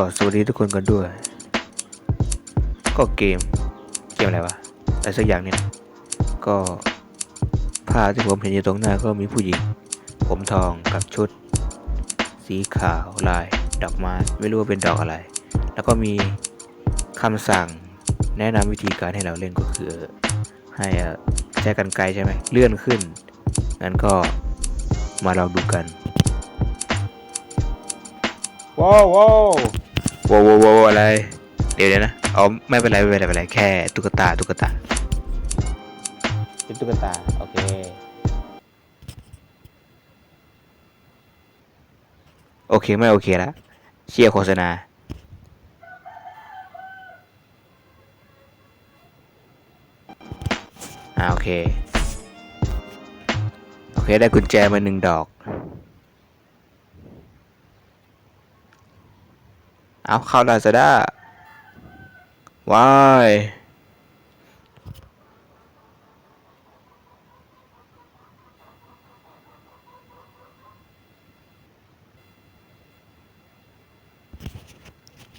ก็สวัสดีทุกคนกันด้วย ก็เกม เกมอะไรวะ อะไรสักอย่างเนี่ย ก็ภาพที่ผมเห็นอยู่ตรงหน้าก็มีผู้หญิง ผมทองกับชุด สีขาวลาย ดอกไม้ ไม่รู้ว่าเป็นดอกอะไร แล้วก็มีคำสั่งแนะนำวิธีการให้เราเล่นก็คือ ให้อ่อใช้กันไกลใช่ไหมเลื่อนขึ้น งั้นก็มาลองดูกันว้า วว้าวว้าวว้าวว้าวอะไร เดี๋ยวเดี๋ยวนะอ๋อไม่เป็นไรไม่เป็นไรไม่เป็นไรแค่ตุ๊กตาตุ๊กตาเป็นตุ๊กตา โอเค โอเคไม่โอเคแล้วเชียร์โฆษณา อ่าโอเค โอเคได้กุญแจมาหนึ่งดอก เอาเข้าลาซาด้าว้าย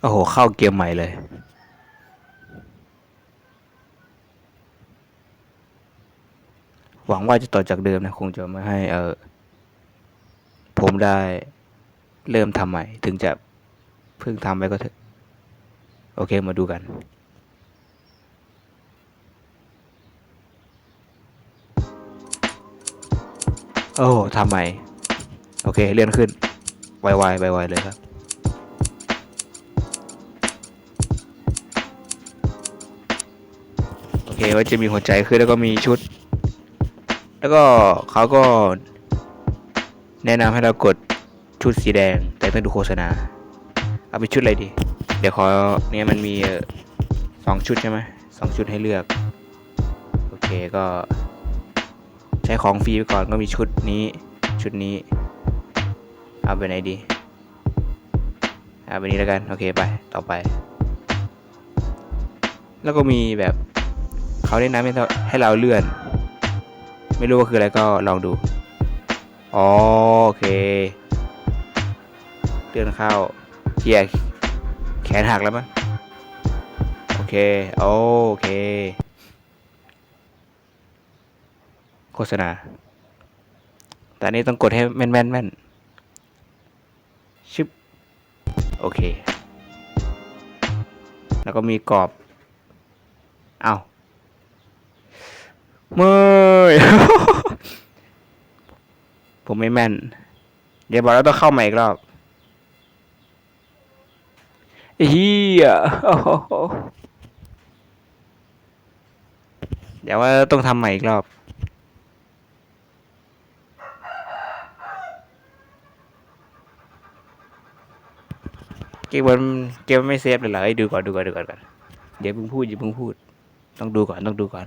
โอ้โห เข้าเกมใหม่เลย หวังว่าจะต่อจากเดิมนะ คงจะไม่ให้เออผมได้เริ่มทำใหม่ ถึงจะ พิ่งทำไปก็เถอะ โอเคมาดูกันโอ้ทำใหม่โอเค เลื่อนขึ้น ไวๆไวๆเลยครับ โอเคว่าจะมีหัวใจขึ้นแล้วก็มีชุด แล้วก็เขาก็ แนะนำให้เรากดชุดสีแดง แต่ต้องดูโฆษณา เอาไปชุดอะไรดี เดี๋ยวขอเนี่ยมันมีสองชุดใช่ไหมสองชุดให้เลือก โอเคก็ ใช้ของฟรีไปก่อนก็มีชุดนี้ชุดนี้ เอาไปไหนดี เอาไปนี้แล้วกัน โอเคไปต่อไป แล้วก็มีแบบเขาแนะนำให้ให้เราเลื่อน ไม่รู้ว่าคืออะไรก็ลองดูอ๋อโอเค เลื่อนเข้า เกียร์แขนหักแล้วมั้งโอเค โอเค โฆษณา แต่นนี้ต้องกดให้แม่นแม่นแม่นชึบ โอเค แล้วก็มีกรอบ เอาเมื่อยผมไม่แม่น เดี๋ยวบอกแล้วต้องเข้าใหม่อีกรอบ เฮียเดี๋ยวว่าต้องทำใหม่อีกรอบ เกมมันเกมไม่เซฟเลยเหรอเอ้ดูก่อนดูก่อนดูก่อนก่อนเดี๋ยวเพิ่งพูดอย่าเพิ่งพูด ต้องดูก่อนต้องดูก่อน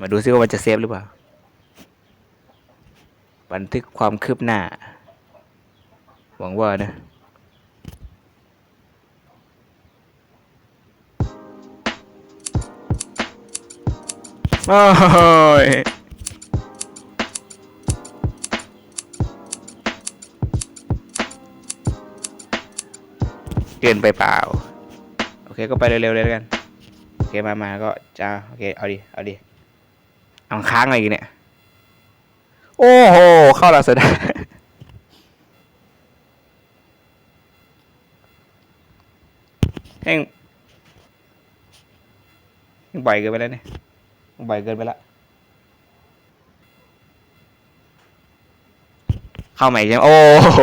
มาดูซิว่ามันจะเซฟหรือเปล่า บันทึกความคืบหน้า หวังว่านะโอ้ยเกินไปเปล่า โอเคก็ไปเร็วๆเลยแล้วกัน โอเคมามาก็จ้าโอเค เอาดิ เอาดิเอาค้างอะไรอีกเนี่ย โอ้โห เข้าลาซาด้า แห้งแห้งบ่อยเกินไปแล้วเนี่ยบ่อยเกินไปละเข้าใหม่ใช่ไหมโอ้โห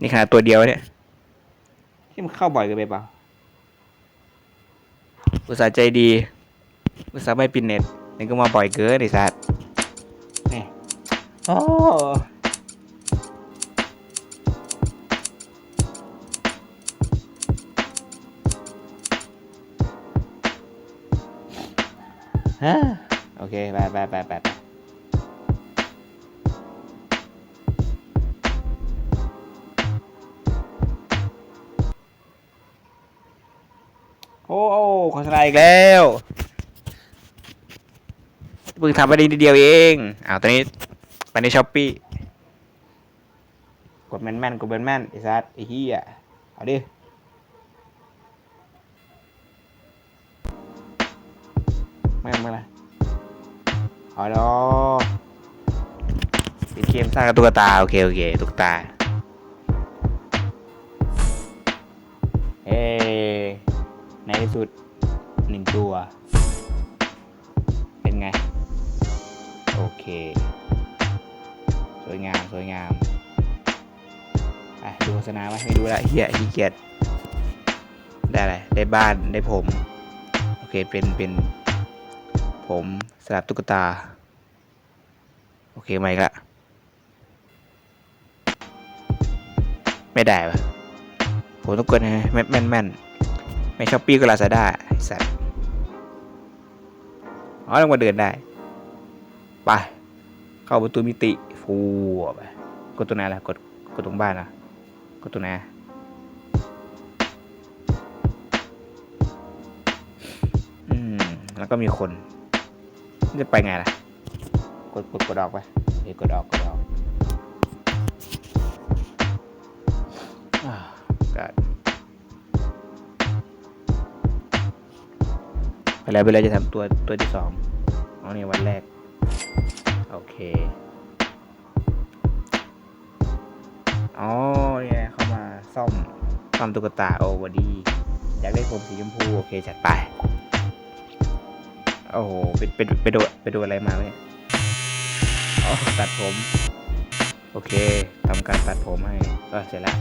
นี่ขนาดตัวเดียวเนี่ยที่มันเข้าบ่อยเกินไปเปล่า อุตส่าห์ใจดี อุตส่าห์ไม่ปิดเน็ตนี่ก็มาบ่อยเกินไอ้สัตว์นี่โอ้ฮะโอเค ไปไปไปไป ษณาอีกแล้วเพิ่งทำไปได้นิดเดียวเองอ้าวตอนนี้ไปในช้อปปี้กดแม่นแม่นๆกดแม่นแม่นๆไอ้ซัดไอ้เหี้ยเอาดิไม่ไม่ละเอาเนาะเป็นเกมสร้างตุ๊กตา โอเค โอเคตุ๊กตา เอ้ในที่สุดัวเป็นไง โอเค สวยงาม สวยงามไปดูโฆษณาไหมไม่ดูละเฮียขี้เกียจได้อะไร ได้บ้านได้ผม โอเค เป็น เป็น ผมสลับตุ๊กตา โอเคไหมละไม่ได้ปะผมต้องกดให้แม่นแม่นแม่นไม่ช้อปปี้ก็ลาซาด้าสัตว์ อ๋อลงมาเดินได้ ไป เข้าประตูมิติ ฟูไป กดตัวไหนล่ะ กด กดตรงบ้านนะกดตัวไหนอืม แล้วก็มีคน จะไปไงล่ะ กด กด กดออกไปเฮ้กดออก กดออก ไปแล้วไปแล้วจะทำตัวตัวที่สองอ๋อนี่วันแรก โอเค อ๋อเนี่ยเข้ามาซ่อมซ่อมตุ๊กตาโอวัดดีอยากได้ผมสีชมพู โอเค จัดไป โอ้โหไปไปไปดูไปดูอะไรมาไหมเนี่ยอ๋อตัดผม โอเคทำการตัดผมให้ก็เสร็จแล้ว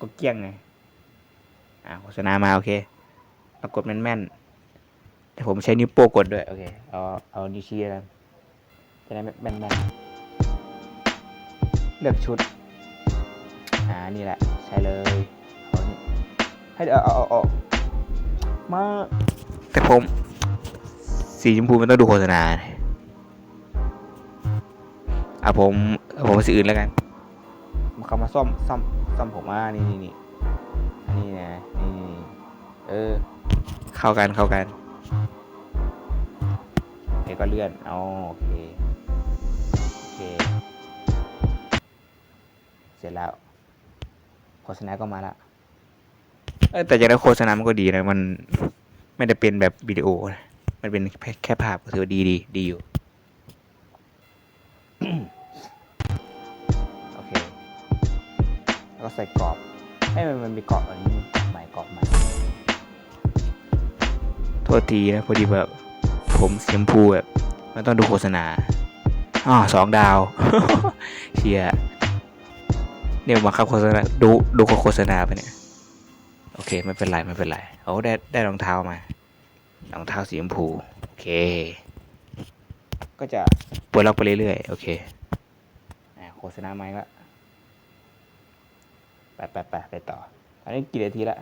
ก็เกลี้ยงไงอ่าโฆษณามา โอเคเอากดแม่นๆแต่ ผมใช้นิ้วโป้งกดด้วย โอเค เอา เอานิ้วชี้แล้วกันจะได้แม่นๆเลือกชุด อ่า นี่แหละ ใช่เลยเอานี่ให้เอาเอาเอาเอามา แต่ผม สีชมพูมันต้องดูโฆษณาอะผมเอาผมสีอื่นแล้วกันเขามาซ่อมซ่อมซ่อมผมมานี่นี่นี่อันนี่นะนี่นี่เออ เข้ากันเข้ากัน เดี๋ยวก็เลื่อนเอาโอเค โอเค เสร็จแล้วโฆษณาก็มาละเออแต่จากนั้นโฆษณามันก็ดีนะ มันไม่ได้เป็นแบบวิดีโอนะมันเป็นแค่แค่ภาพก็ถือว่าดีดีดีอยู่โอเค แล้วก็ใส่กรอบให้ยมันมันมีกรอบอันนี้กรอบใหม่กรอบใหม่ โทษทีนะ พอดีแบบ ผมสีชมพูแบบไมันต้องดูโฆษณาอ๋อสองดาวเชียเนี่ยมาครับโฆษณาดูดูโฆษณาไปเนี่ยโอเคไม่เป็นไรไม่เป็นไรโอ้ได้ได้รองเท้ามารองเท้าสีชมพูโอเค ก็จะปลดล็อกไปเรื่อยๆโอเคโฆษณาใหม่ละไปไปไปไปต่ออันนี้กี่นาทีละ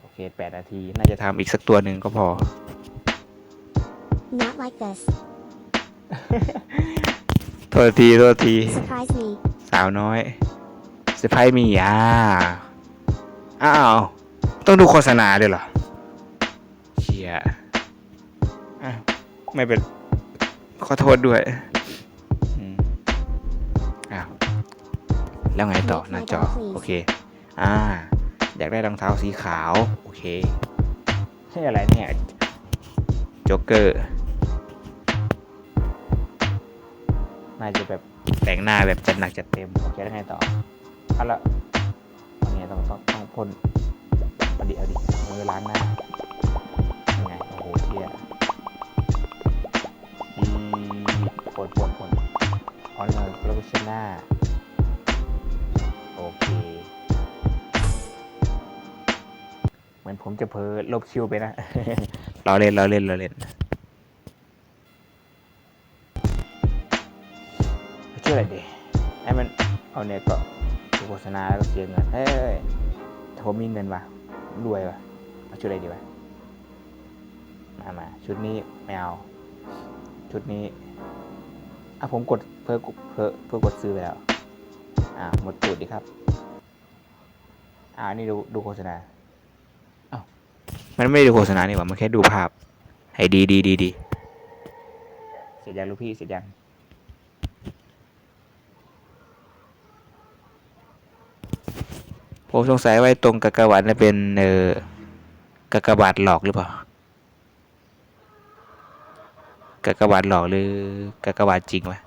โอเคแปดนาที น่าจะทำอีกสักตัวหนึ่งก็พอ Not like this. โทษทีโทษที Surprise me. สาวน้อยเซอร์ไพรส์มีอ่าอ้าว ต้องดูโฆษณาด้วยเหรอเชียอะไม่เป็น ขอโทษด้วยอืมอ้าวแล้วไงต่อหน้าจอ โอเค อ่า อยากได้รองเท้าสีขาว โอเคใช่อะไรเนี่ย โจ๊กเกอร์ น่าจะแบบแต่งหน้าแบบจัดหนักจัดเต็มโอเคแล้วไงต่อเอาละอันนี้ต้องต้องต้องพ่นเอาดิเอาดิมือล้างหน้ายังไงโอ้โหเชี่ยอืมพ่นพ่นพ่นออนเลยแล้วก็เช็ดหน้าโอเค เหมือนผมจะเพ้อลบคิวไปนะ เราเล่นเราเล่นเราเล่น ชื่ออะไรดีให้มันเอาเนี่ยก็ดูโฆษณาแล้วก็เสียเงินเฮ้ยถ้าผมมีเงินวะรวยวะเอาชุดอะไรดีวะมามาชุดนี้ไม่เอาชุดนี้อะผมกดเพื่อเพื่อเพื่อกดซื้อไปแล้วอ่าหมดตูดดีครับ อ่านี่ดูดูโฆษณาอ้าวมันไม่ได้ดูโฆษณานี่หว่ามันแค่ดูภาพ ให้ดีดีดีดีเสร็จยังลูกพี่เสร็จยัง ผมสงสัยว่าไอ้ตรงกากบาทนั่เป็นเออกากบาทหลอกหรือเปล่ากากบาทหลอกหรือกากบาทจริงวะ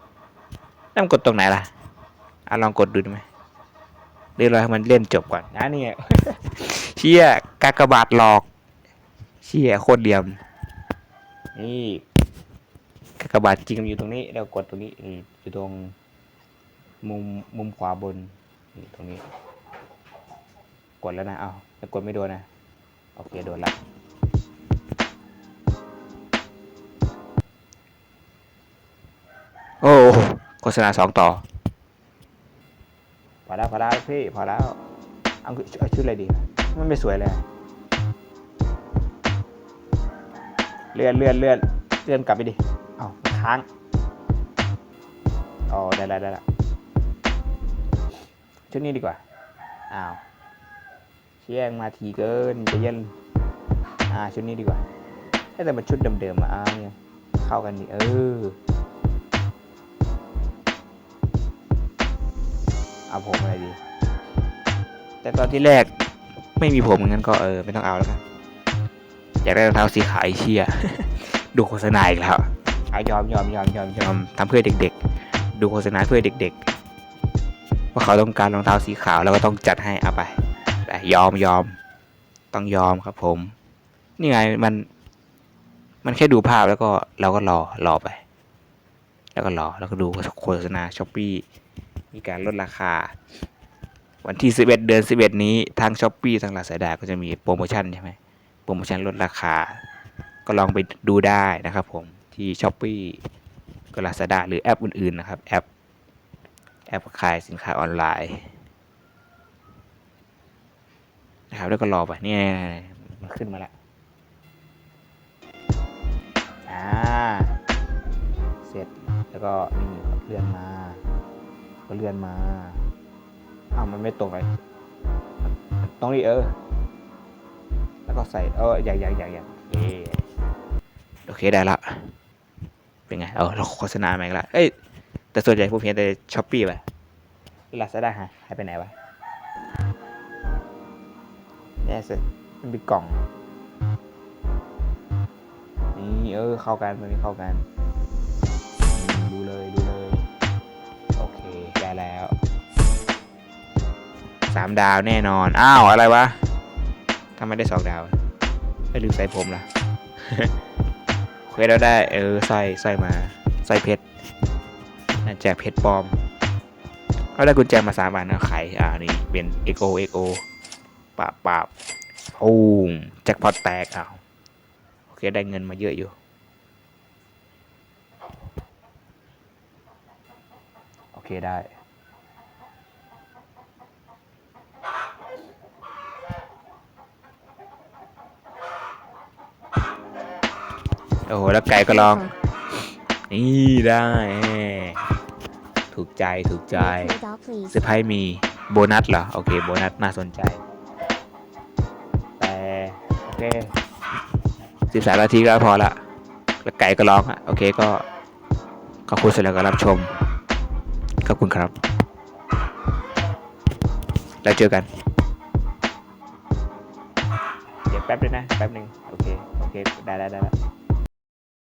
นั่นมันกดตรงไหนล่ะอะลองกดดูได้ไหมเดี๋ยวเราให้มันเล่นจบก่อนนะนี่ไงเชี่ยกากบาทหลอกเชี่ยโคตรเดียมนี่กากบาทจริงอยู่ตรงนี้เรากดตรงนี้อยู่ตรงมุมมุมขวาบนนี่ตรงนี้ กดแล้วนะ เอาแต่กดไม่โดนนะ โอเค โดนละโอ้โฆษณาสองต่อ พอแล้วพอแล้วพี่ พอแล้วเอาเอาชุดอะไรดี มันไม่สวยเลย เลื่อนเลื่อนเลื่อนเลื่อนกลับไปดิ เอาค้างอ๋อได้แล้วได้แล้วชุดนี้ดีกว่า อ้าว เชี่ยงมาทีเกินใจะเย็นอ่าชุดนี้ดีกว่าเอ้ยแต่มันชุดเดิมๆอะอ่าเนี่ยเข้ากันดีเออเอาผมอะไรดี แต่ตอนที่แรกไม่มีผมงั้นก็เออไม่ต้องเอาแล้วกันอยากได้รองเท้าสีขาวไอ้เชี่ยดูโฆษณาอีกแล้วเอายอมยอมยอมยอมยอมทำเพื่อเด็ก ๆ ดูโฆษณาเพื่อเด็ก ๆ ว่าเขาต้องการรองเท้าสีขาวแล้วก็ต้องจัดให้เอาไป แต่ยอมยอม ต้องยอมครับผม นี่ไงมัน มันแค่ดูภาพแล้วก็เราก็รอรอไป แล้วก็รอแล้วก็ดูโฆษณาช้อปปี้มีการลดราคา วันที่ 11 เดือน 11 นี้ทางช้อปปี้ทางลาซาด้าก็จะมีโปรโมชั่นใช่ไหมโปรโมชั่นลดราคา ก็ลองไปดูได้นะครับผมที่ช้อปปี้ก็ลาซาด้าหรือแอปอื่นๆนะครับแอปแอปขายสินค้าออนไลน์ นะครับ แล้วก็รอไปเนี่ยมันขึ้นมาแล้วอ่าเสร็จแล้วก็นี่เลื่อนมา ก็เลื่อนมาอ้าวมันไม่ตรงเลยตรงนี้เออแล้วก็ใส่เอออย่างอย่างอย่างอย่างโอเคได้ละเป็นไงเออเราโฆษณามาอีกแล้เอ้ยแต่ส่วนใหญ่ผมเห็นแต่ช้อปปี้ไปลาซาด้าหายไปไหนวะ เนี่ยสิมันเป็นกล่อง นี่เออเข้ากันมันเข้ากัน ดูเลยดูเลย โอเค ได้แล้วสามดาวแน่นอน อ้าว อะไรวะทำไมได้สองดาวไม่ลืมใส่ผมล่ะเคยเราได้ เออใส่ใส่มาใส่เพชรแจกเพชรปลอมเราได้กุญแจมาสามอันนะไขอ่านี่เป็นเอโกเอโก ปาบปาบโอ้มแจ็คพอตแตกอ้าวโอเคได้เงินมาเยอะอยู่ โอเคได้ โอ้โห แล้วไก่ก็ลอง นี่ได้แน่ถูกใจถูกใจ Dog, please. เซอร์ไพรส์มีโบนัสเหรอ โอเค โบนัสน่าสนใจแต่โอ เคสิบสามนาทีก็พอละแล้วไก่ก็ร้องอะโอเคก็ขอบคุณสำหรับการรับชม ขอบคุณครับ แล้วเจอกัน เดี๋ยวแป๊บนึงนะ แป๊บนึง โอเค โอเค ได้ได้ได้แล้ว